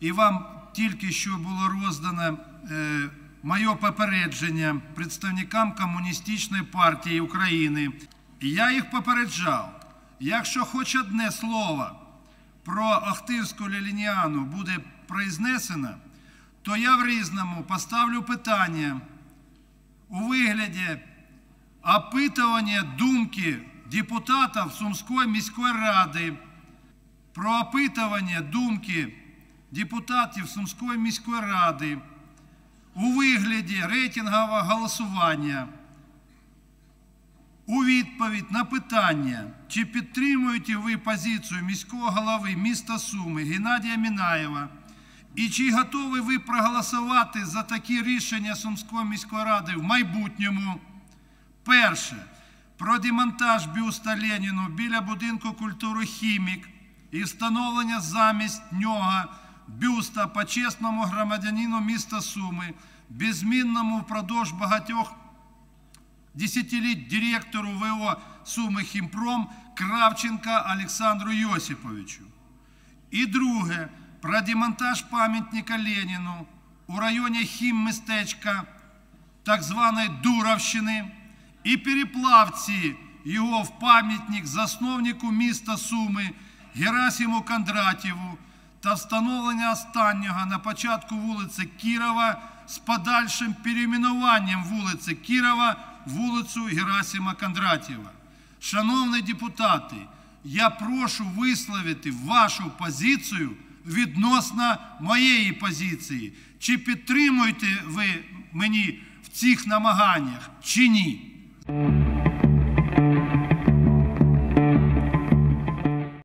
І вам тільки що було роздано е, моє попередження представникам Комуністичної партії України. Я їх попереджав, якщо хоч одне слово про Охтирську лілініану буде произнесено, то я в різному поставлю питання у вигляді опитування думки депутатів Сумської міської ради про опитування думки депутатів Сумської міської ради у вигляді рейтингового голосування у відповідь на питання, чи підтримуєте ви позицію міського голови міста Суми Геннадія Мінаєва, і чи готові ви проголосувати за такі рішення Сумської міської ради в майбутньому? Перше. Про демонтаж бюста Леніну біля будинку культури Хімік і встановлення замість нього бюста почесному громадянину міста Суми, беззмінному впродовж багатьох десятиліть директору ВО Суми Хімпром Кравченка Олександру Йосиповичу. І друге, про демонтаж пам'ятника Леніну у районі Хіммістечка, так званої Дуровщини, і переплавці його в пам'ятник засновнику міста Суми Герасиму Кондратєву та встановлення останнього на початку вулиці Кірова з подальшим перейменуванням вулиці Кірова вулицю Герасима Кондратєва. Шановні депутати, я прошу висловити вашу позицію відносно моєї позиції. Чи підтримуєте ви мені в цих намаганнях, чи ні? Mm-hmm.